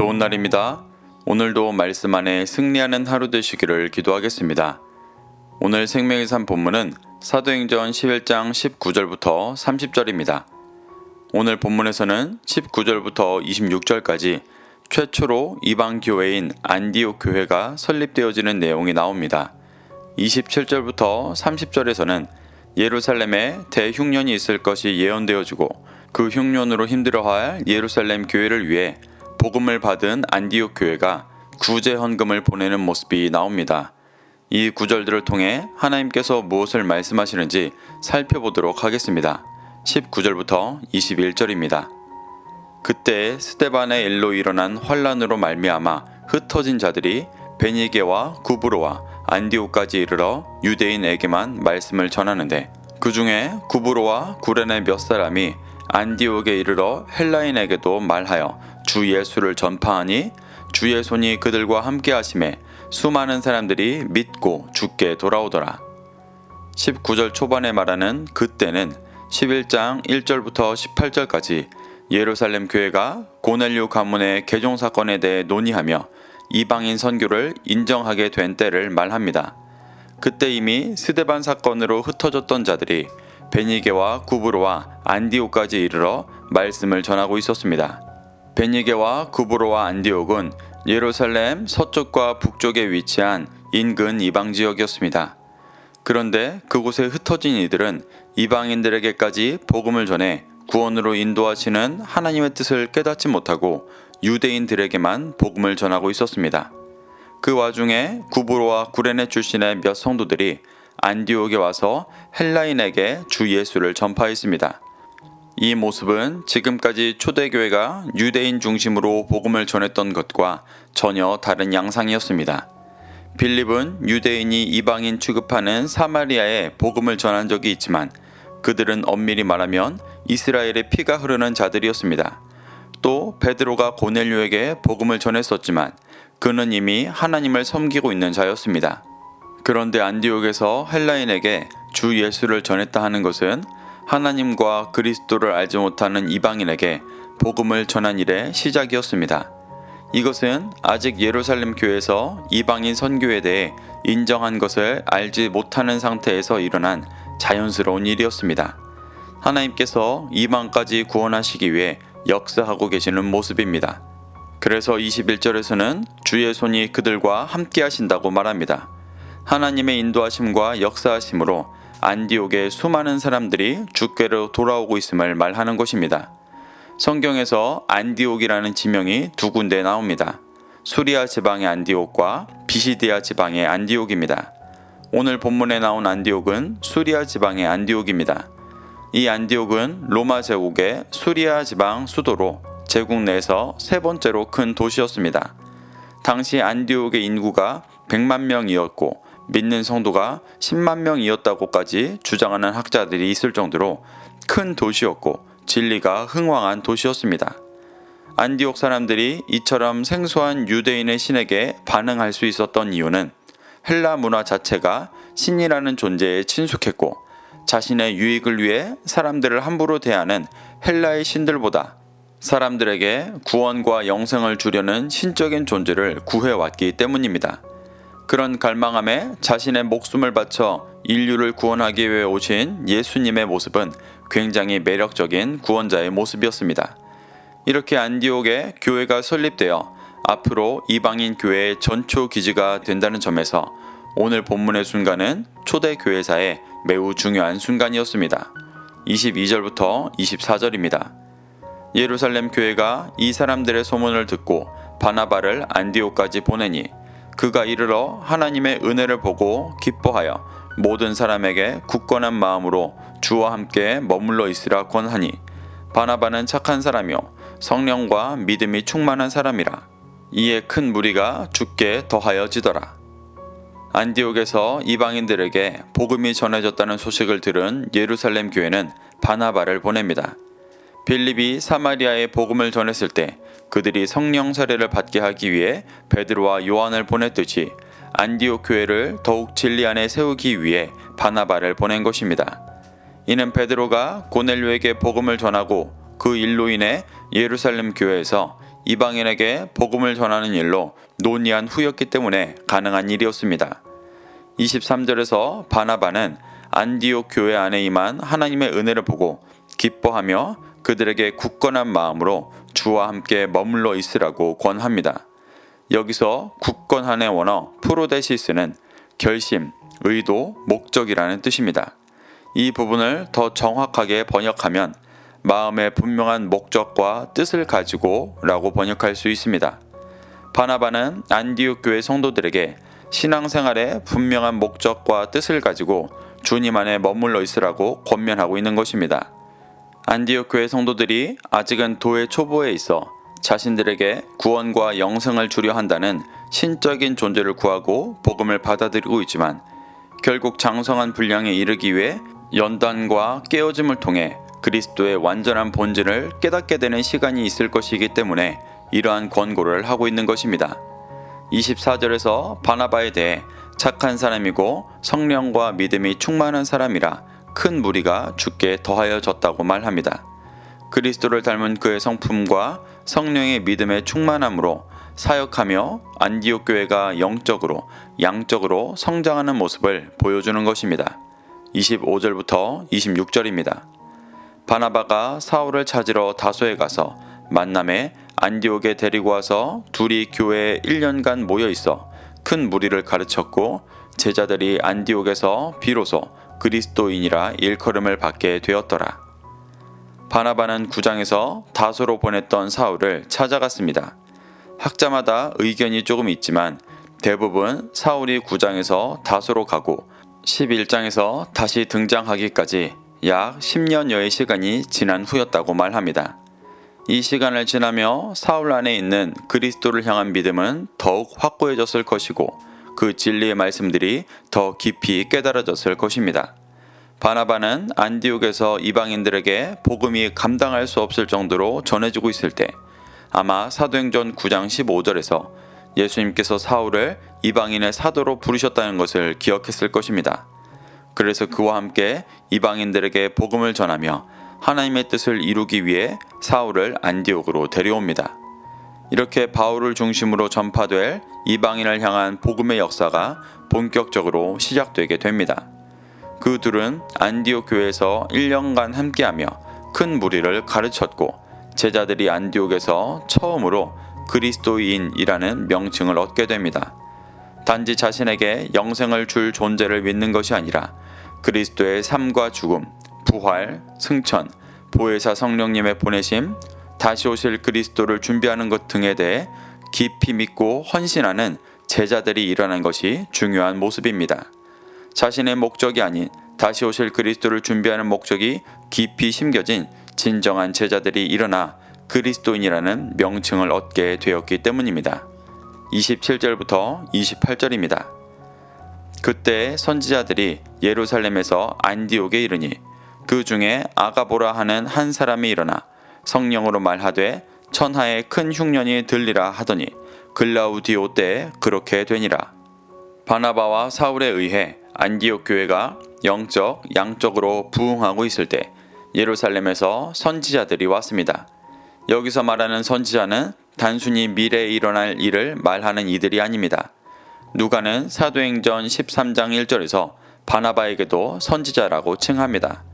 좋은 날입니다. 오늘도 말씀 안에 승리하는 하루 되시기를 기도하겠습니다. 오늘 생명의 산 본문은 사도행전 11장 19절부터 30절입니다. 오늘 본문에서는 19절부터 26절까지 최초로 이방 교회인 안디옥 교회가 설립되어지는 내용이 나옵니다. 27절부터 30절에서는 예루살렘에 대흉년이 있을 것이 예언되어지고 그 흉년으로 힘들어할 예루살렘 교회를 위해 복음을 받은 안디옥 교회가 구제 헌금을 보내는 모습이 나옵니다. 이 구절들을 통해 하나님께서 무엇을 말씀하시는지 살펴보도록 하겠습니다. 19절부터 21절입니다. 그때 스테반의 일로 일어난 환란으로 말미암아 흩어진 자들이 베니게와 구브로와 안디오까지 이르러 유대인에게만 말씀을 전하는데 그 중에 구브로와 구레네 몇 사람이 안디옥에 이르러 헬라인에게도 말하여 주 예수를 전파하니 주의 손이 그들과 함께 하심에 수많은 사람들이 믿고 죽게 돌아오더라. 19절 초반에 말하는 그때는 11장 1절부터 18절까지 예루살렘 교회가 고넬류 가문의 개종 사건에 대해 논의하며 이방인 선교를 인정하게 된 때를 말합니다. 그때 이미 스데반 사건으로 흩어졌던 자들이 베니게와 구브로와 안디옥까지 이르러 말씀을 전하고 있었습니다. 베니게와 구브로와 안디옥은 예루살렘 서쪽과 북쪽에 위치한 인근 이방 지역이었습니다. 그런데 그곳에 흩어진 이들은 이방인들에게까지 복음을 전해 구원으로 인도하시는 하나님의 뜻을 깨닫지 못하고 유대인들에게만 복음을 전하고 있었습니다. 그 와중에 구브로와 구레네 출신의 몇 성도들이 안디옥에 와서 헬라인에게 주 예수를 전파했습니다. 이 모습은 지금까지 초대교회가 유대인 중심으로 복음을 전했던 것과 전혀 다른 양상이었습니다. 빌립은 유대인이 이방인 취급하는 사마리아에 복음을 전한 적이 있지만 그들은 엄밀히 말하면 이스라엘의 피가 흐르는 자들이었습니다. 또 베드로가 고넬료에게 복음을 전했었지만 그는 이미 하나님을 섬기고 있는 자였습니다. 그런데 안디옥에서 헬라인에게 주 예수를 전했다 하는 것은 하나님과 그리스도를 알지 못하는 이방인에게 복음을 전한 일의 시작이었습니다. 이것은 아직 예루살렘 교회에서 이방인 선교에 대해 인정한 것을 알지 못하는 상태에서 일어난 자연스러운 일이었습니다. 하나님께서 이방까지 구원하시기 위해 역사하고 계시는 모습입니다. 그래서 21절에서는 주의 손이 그들과 함께 하신다고 말합니다. 하나님의 인도하심과 역사하심으로 안디옥의 수많은 사람들이 주께로 돌아오고 있음을 말하는 것입니다. 성경에서 안디옥이라는 지명이 두 군데 나옵니다. 수리아 지방의 안디옥과 비시디아 지방의 안디옥입니다. 오늘 본문에 나온 안디옥은 수리아 지방의 안디옥입니다. 이 안디옥은 로마 제국의 수리아 지방 수도로 제국 내에서 세 번째로 큰 도시였습니다. 당시 안디옥의 인구가 100만 명이었고 믿는 성도가 10만 명이었다고까지 주장하는 학자들이 있을 정도로 큰 도시였고 진리가 흥왕한 도시였습니다. 안디옥 사람들이 이처럼 생소한 유대인의 신에게 반응할 수 있었던 이유는 헬라 문화 자체가 신이라는 존재에 친숙했고 자신의 유익을 위해 사람들을 함부로 대하는 헬라의 신들보다 사람들에게 구원과 영생을 주려는 신적인 존재를 구해왔기 때문입니다. 그런 갈망함에 자신의 목숨을 바쳐 인류를 구원하기 위해 오신 예수님의 모습은 굉장히 매력적인 구원자의 모습이었습니다. 이렇게 안디옥에 교회가 설립되어 앞으로 이방인 교회의 전초 기지가 된다는 점에서 오늘 본문의 순간은 초대 교회사의 매우 중요한 순간이었습니다. 22절부터 24절입니다. 예루살렘 교회가 이 사람들의 소문을 듣고 바나바를 안디옥까지 보내니 그가 이르러 하나님의 은혜를 보고 기뻐하여 모든 사람에게 굳건한 마음으로 주와 함께 머물러 있으라 권하니 바나바는 착한 사람이요 성령과 믿음이 충만한 사람이라 이에 큰 무리가 죽게 더하여지더라 안디옥에서 이방인들에게 복음이 전해졌다는 소식을 들은 예루살렘 교회는 바나바를 보냅니다. 빌립이 사마리아에 복음을 전했을 때 그들이 성령 세례를 받게 하기 위해 베드로와 요한을 보냈듯이 안디옥 교회를 더욱 진리 안에 세우기 위해 바나바를 보낸 것입니다. 이는 베드로가 고넬료에게 복음을 전하고 그 일로 인해 예루살렘 교회에서 이방인에게 복음을 전하는 일로 논의한 후였기 때문에 가능한 일이었습니다. 23절에서 바나바는 안디옥 교회 안에 임한 하나님의 은혜를 보고 기뻐하며 그들에게 굳건한 마음으로 주와 함께 머물러 있으라고 권합니다. 여기서 굳건한의 원어 프로데시스는 결심, 의도, 목적이라는 뜻입니다. 이 부분을 더 정확하게 번역하면 마음의 분명한 목적과 뜻을 가지고 라고 번역할 수 있습니다. 바나바는 안디옥 교회 성도들에게 신앙생활에 분명한 목적과 뜻을 가지고 주님 안에 머물러 있으라고 권면하고 있는 것입니다. 안디옥 교회 성도들이 아직은 도의 초보에 있어 자신들에게 구원과 영생을 주려 한다는 신적인 존재를 구하고 복음을 받아들이고 있지만 결국 장성한 분량에 이르기 위해 연단과 깨어짐을 통해 그리스도의 완전한 본질을 깨닫게 되는 시간이 있을 것이기 때문에 이러한 권고를 하고 있는 것입니다. 24절에서 바나바에 대해 착한 사람이고 성령과 믿음이 충만한 사람이라 큰 무리가 죽게 더하여졌다고 말합니다. 그리스도를 닮은 그의 성품과 성령의 믿음의 충만함으로 사역하며 안디옥 교회가 영적으로 양적으로 성장하는 모습을 보여주는 것입니다. 25절부터 26절입니다. 바나바가 사울을 찾으러 다소에 가서 만남에 안디옥에 데리고 와서 둘이 교회에 1년간 모여 있어 큰 무리를 가르쳤고 제자들이 안디옥에서 비로소 그리스도인이라 일컬음을 받게 되었더라. 바나바는 구장에서 다소로 보냈던 사울을 찾아갔습니다. 학자마다 의견이 조금 있지만 대부분 사울이 구장에서 다소로 가고 11장에서 다시 등장하기까지 약 10년여의 시간이 지난 후였다고 말합니다. 이 시간을 지나며 사울 안에 있는 그리스도를 향한 믿음은 더욱 확고해졌을 것이고 그 진리의 말씀들이 더 깊이 깨달아졌을 것입니다. 바나바는 안디옥에서 이방인들에게 복음이 감당할 수 없을 정도로 전해지고 있을 때 아마 사도행전 9장 15절에서 예수님께서 사울을 이방인의 사도로 부르셨다는 것을 기억했을 것입니다. 그래서 그와 함께 이방인들에게 복음을 전하며 하나님의 뜻을 이루기 위해 사울을 안디옥으로 데려옵니다. 이렇게 바울을 중심으로 전파될 이방인을 향한 복음의 역사가 본격적으로 시작되게 됩니다. 그 둘은 안디옥 교회에서 1년간 함께하며 큰 무리를 가르쳤고 제자들이 안디옥에서 처음으로 그리스도인이라는 명칭을 얻게 됩니다. 단지 자신에게 영생을 줄 존재를 믿는 것이 아니라 그리스도의 삶과 죽음, 부활, 승천, 보혜사 성령님의 보내심, 다시 오실 그리스도를 준비하는 것 등에 대해 깊이 믿고 헌신하는 제자들이 일어난 것이 중요한 모습입니다. 자신의 목적이 아닌 다시 오실 그리스도를 준비하는 목적이 깊이 심겨진 진정한 제자들이 일어나 그리스도인이라는 명칭을 얻게 되었기 때문입니다. 27절부터 28절입니다. 그때 선지자들이 예루살렘에서 안디옥에 이르니 그 중에 아가보라 하는 한 사람이 일어나 성령으로 말하되 천하에 큰 흉년이 들리라 하더니 글라우디오 때 그렇게 되니라. 바나바와 사울에 의해 안디옥 교회가 영적, 양적으로 부흥하고 있을 때 예루살렘에서 선지자들이 왔습니다. 여기서 말하는 선지자는 단순히 미래에 일어날 일을 말하는 이들이 아닙니다. 누가는 사도행전 13장 1절에서 바나바에게도 선지자라고 칭합니다.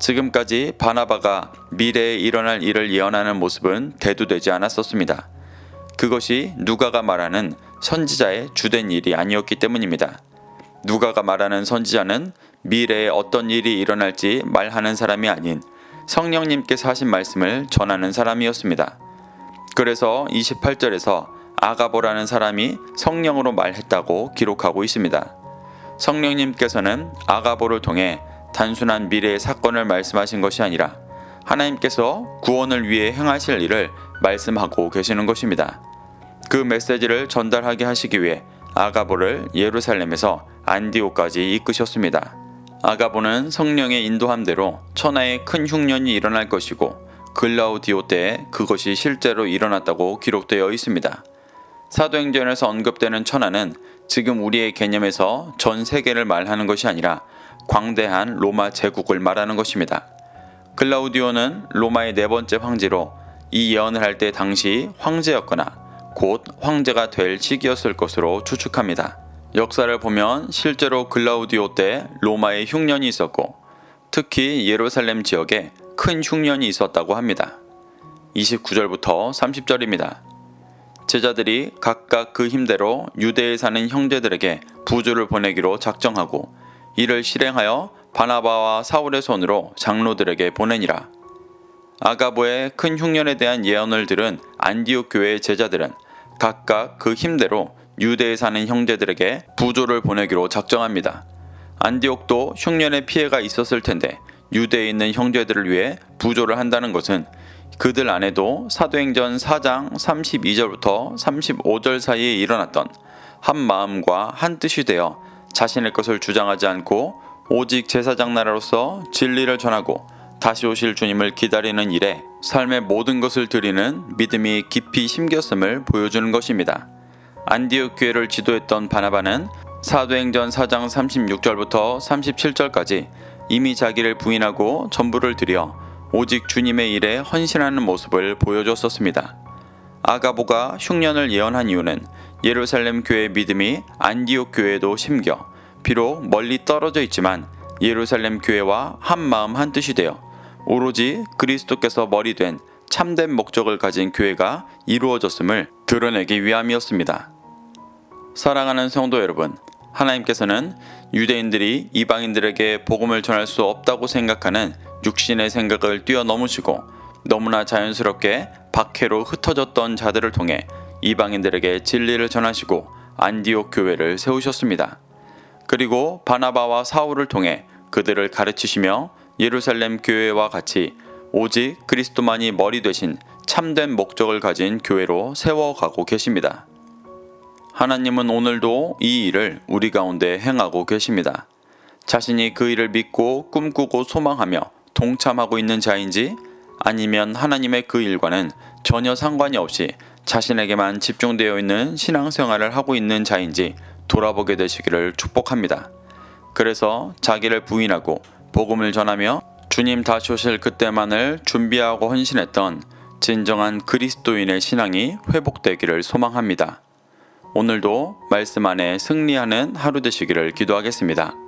지금까지 바나바가 미래에 일어날 일을 예언하는 모습은 대두되지 않았었습니다. 그것이 누가가 말하는 선지자의 주된 일이 아니었기 때문입니다. 누가가 말하는 선지자는 미래에 어떤 일이 일어날지 말하는 사람이 아닌 성령님께서 하신 말씀을 전하는 사람이었습니다. 그래서 28절에서 아가보라는 사람이 성령으로 말했다고 기록하고 있습니다. 성령님께서는 아가보를 통해 단순한 미래의 사건을 말씀하신 것이 아니라 하나님께서 구원을 위해 행하실 일을 말씀하고 계시는 것입니다. 그 메시지를 전달하게 하시기 위해 아가보를 예루살렘에서 안디오까지 이끄셨습니다. 아가보는 성령의 인도함대로 천하에 큰 흉년이 일어날 것이고 글라우디오 때에 그것이 실제로 일어났다고 기록되어 있습니다. 사도행전에서 언급되는 천하는 지금 우리의 개념에서 전 세계를 말하는 것이 아니라 광대한 로마 제국을 말하는 것입니다. 글라우디오는 로마의 네 번째 황제로 이 예언을 할 때 당시 황제였거나 곧 황제가 될 시기였을 것으로 추측합니다. 역사를 보면 실제로 글라우디오 때 로마에 흉년이 있었고 특히 예루살렘 지역에 큰 흉년이 있었다고 합니다. 29절부터 30절입니다. 제자들이 각각 그 힘대로 유대에 사는 형제들에게 부조를 보내기로 작정하고 이를 실행하여 바나바와 사울의 손으로 장로들에게 보내니라. 아가보의 큰 흉년에 대한 예언을 들은 안디옥 교회의 제자들은 각각 그 힘대로 유대에 사는 형제들에게 부조를 보내기로 작정합니다. 안디옥도 흉년의 피해가 있었을 텐데 유대에 있는 형제들을 위해 부조를 한다는 것은 그들 안에도 사도행전 4장 32절부터 35절 사이에 일어났던 한 마음과 한 뜻이 되어 자신의 것을 주장하지 않고 오직 제사장 나라로서 진리를 전하고 다시 오실 주님을 기다리는 일에 삶의 모든 것을 드리는 믿음이 깊이 심겼음을 보여주는 것입니다. 안디옥 교회를 지도했던 바나바는 사도행전 4장 36절부터 37절까지 이미 자기를 부인하고 전부를 들여 오직 주님의 일에 헌신하는 모습을 보여줬었습니다. 아가보가 흉년을 예언한 이유는 예루살렘 교회의 믿음이 안디옥 교회에도 심겨 비록 멀리 떨어져 있지만 예루살렘 교회와 한 마음 한 뜻이 되어 오로지 그리스도께서 머리 된 참된 목적을 가진 교회가 이루어졌음을 드러내기 위함이었습니다. 사랑하는 성도 여러분, 하나님께서는 유대인들이 이방인들에게 복음을 전할 수 없다고 생각하는 육신의 생각을 뛰어넘으시고 너무나 자연스럽게 박해로 흩어졌던 자들을 통해 이방인들에게 진리를 전하시고 안디옥 교회를 세우셨습니다. 그리고 바나바와 사울을 통해 그들을 가르치시며 예루살렘 교회와 같이 오직 그리스도만이 머리 되신 참된 목적을 가진 교회로 세워가고 계십니다. 하나님은 오늘도 이 일을 우리 가운데 행하고 계십니다. 자신이 그 일을 믿고 꿈꾸고 소망하며 동참하고 있는 자인지 아니면 하나님의 그 일과는 전혀 상관이 없이 자신에게만 집중되어 있는 신앙생활을 하고 있는 자인지 돌아보게 되시기를 축복합니다. 그래서 자기를 부인하고 복음을 전하며 주님 다시 오실 그때만을 준비하고 헌신했던 진정한 그리스도인의 신앙이 회복되기를 소망합니다. 오늘도 말씀 안에 승리하는 하루 되시기를 기도하겠습니다.